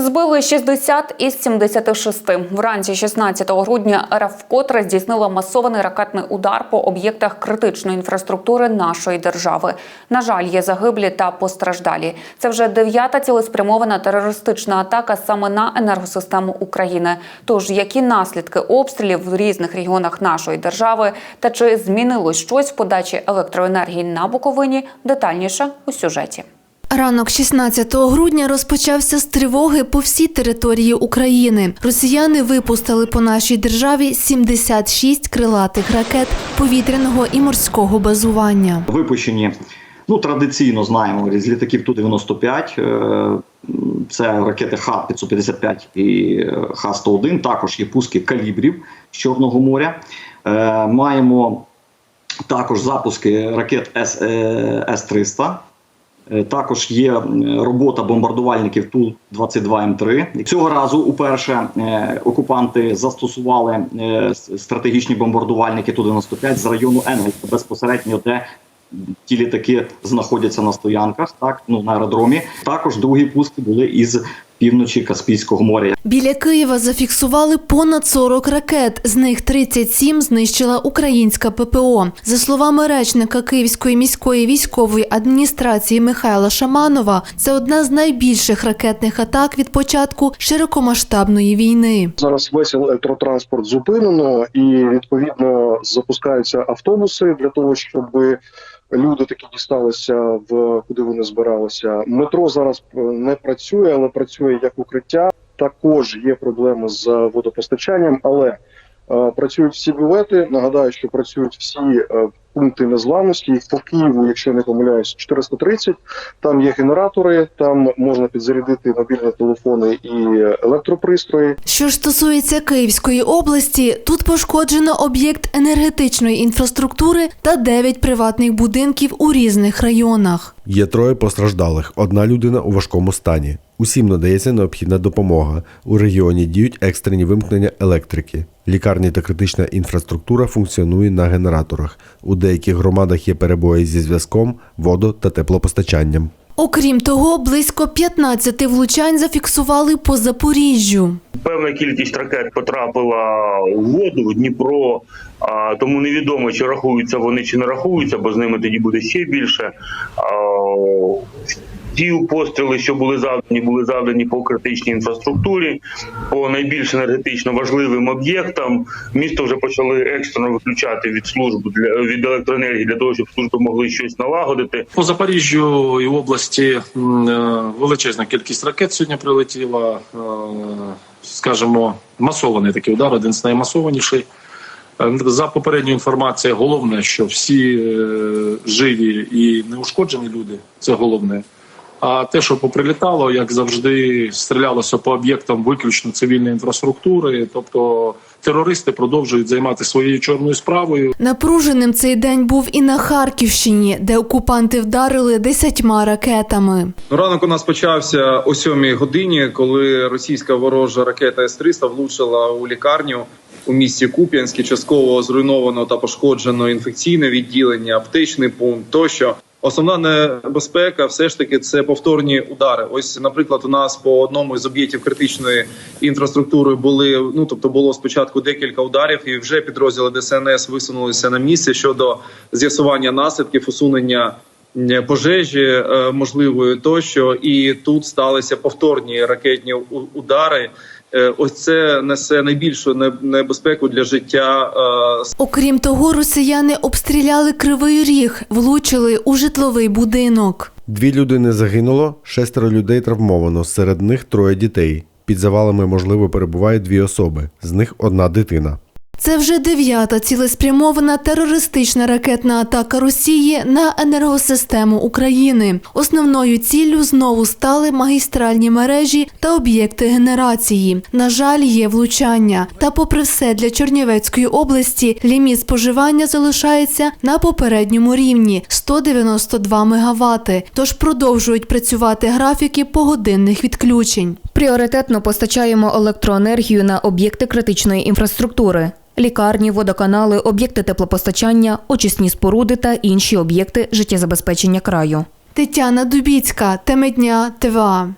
Збили 60 із 76. Вранці 16 грудня РФ вкотре здійснила масований ракетний удар по об'єктах критичної інфраструктури нашої держави. На жаль, є загиблі та постраждалі. Це вже дев'ята цілеспрямована терористична атака саме на енергосистему України. Тож які наслідки обстрілів в різних регіонах нашої держави та чи змінилось щось в подачі електроенергії на Буковині? Детальніше у сюжеті. Ранок 16 грудня розпочався з тривоги по всій території України. Росіяни випустили по нашій державі 76 крилатих ракет повітряного і морського базування. випущені. Ну, традиційно знаємо з літаків Ту-95. е, Це ракети Х-555 і е, Х-101. Також є пуски калібрів з Чорного моря. Е, Маємо також запуски ракет С, е, С-300. Е, Також є е, робота бомбардувальників Ту-22М3. Цього разу уперше е, окупанти застосували е, стратегічні бомбардувальники Ту-95 з району Енгельса безпосередньо, де ті літаки знаходяться на стоянках, так ну на аеродромі. Також другі пуски були із півночі Каспійського моря. Біля Києва зафіксували понад 40 ракет. З них 37 знищила українська ППО. За словами речника Київської міської військової адміністрації Михайла Шаманова, це одна з найбільших ракетних атак від початку широкомасштабної війни. Зараз весь електротранспорт зупинено, і відповідно запускаються автобуси для того, щоб люди таки дісталися в куди вони збиралися. Метро зараз е, не працює, але працює як укриття. Також є проблеми з водопостачанням, але працюють всі бювети. Нагадаю, що працюють всі е, пункти незламності. Їх по Києву, якщо я не помиляюсь, 430. Там є генератори, там можна підзарядити мобільні телефони і електропристрої. Що ж стосується Київської області, тут пошкоджено об'єкт енергетичної інфраструктури та 9 приватних будинків у різних районах. Є троє постраждалих, одна людина у важкому стані. Усім надається необхідна допомога. У регіоні діють екстрені вимкнення електрики. Лікарні та критична інфраструктура функціонує на генераторах. У деяких громадах є перебої зі зв'язком, водо та теплопостачанням. Окрім того, близько 15 влучань зафіксували по Запоріжжю. Певна кількість ракет потрапила у воду в Дніпро, а, тому невідомо, чи рахуються вони, чи не рахуються, бо з ними тоді буде ще більше. А, Ті постріли, що були завдані, були завдані по критичній інфраструктурі, по найбільш енергетично важливим об'єктам. Місто вже почали екстрено виключати від служб для від електроенергії для того, щоб служби могли щось налагодити. По Запоріжжю і області е, величезна кількість ракет сьогодні прилетіла. Е, Скажімо, масований такий удар, один з наймасованіший. Е, За попередньою інформацією, головне, що всі е, живі і неушкоджені люди це головне. А те, що поприлітало, як завжди, стрілялося по об'єктам виключно цивільної інфраструктури. Тобто терористи продовжують займатися своєю чорною справою. Напруженим цей день був і на Харківщині, де окупанти вдарили десятьма ракетами. Ранок у нас почався о сьомій годині, коли російська ворожа ракета С-300 влучила у лікарню у місті Куп'янське. Частково зруйновано та пошкоджено інфекційне відділення, аптечний пункт тощо. Основна небезпека все ж таки це повторні удари. Ось, наприклад, у нас по одному з об'єктів критичної інфраструктури були ну тобто було спочатку декілька ударів, і вже підрозділи ДСНС висунулися на місце щодо з'ясування наслідків усунення е, пожежі е, можливої тощо, і тут сталися повторні ракетні удари. Е, Ось це несе найбільшу небезпеку для життя е, Окрім того, росіяни обстріляли кривий ріг, влучили у житловий будинок. Дві людини загинуло, шестеро людей травмовано. Серед них троє дітей. Під завалами, можливо, перебувають дві особи, з них одна дитина. Це вже дев'ята цілеспрямована терористична ракетна атака Росії на енергосистему України. Основною ціллю знову стали магістральні мережі та об'єкти генерації. На жаль, є влучання. Та, попри все, для Чернівецької області ліміт споживання залишається на попередньому рівні 192 МВт. Тож продовжують працювати графіки погодинних відключень. Пріоритетно постачаємо електроенергію на об'єкти критичної інфраструктури. Лікарні, водоканали, об'єкти теплопостачання, очисні споруди та інші об'єкти життєзабезпечення краю. Тетяна Дубіцька, Теме дня, ТВА.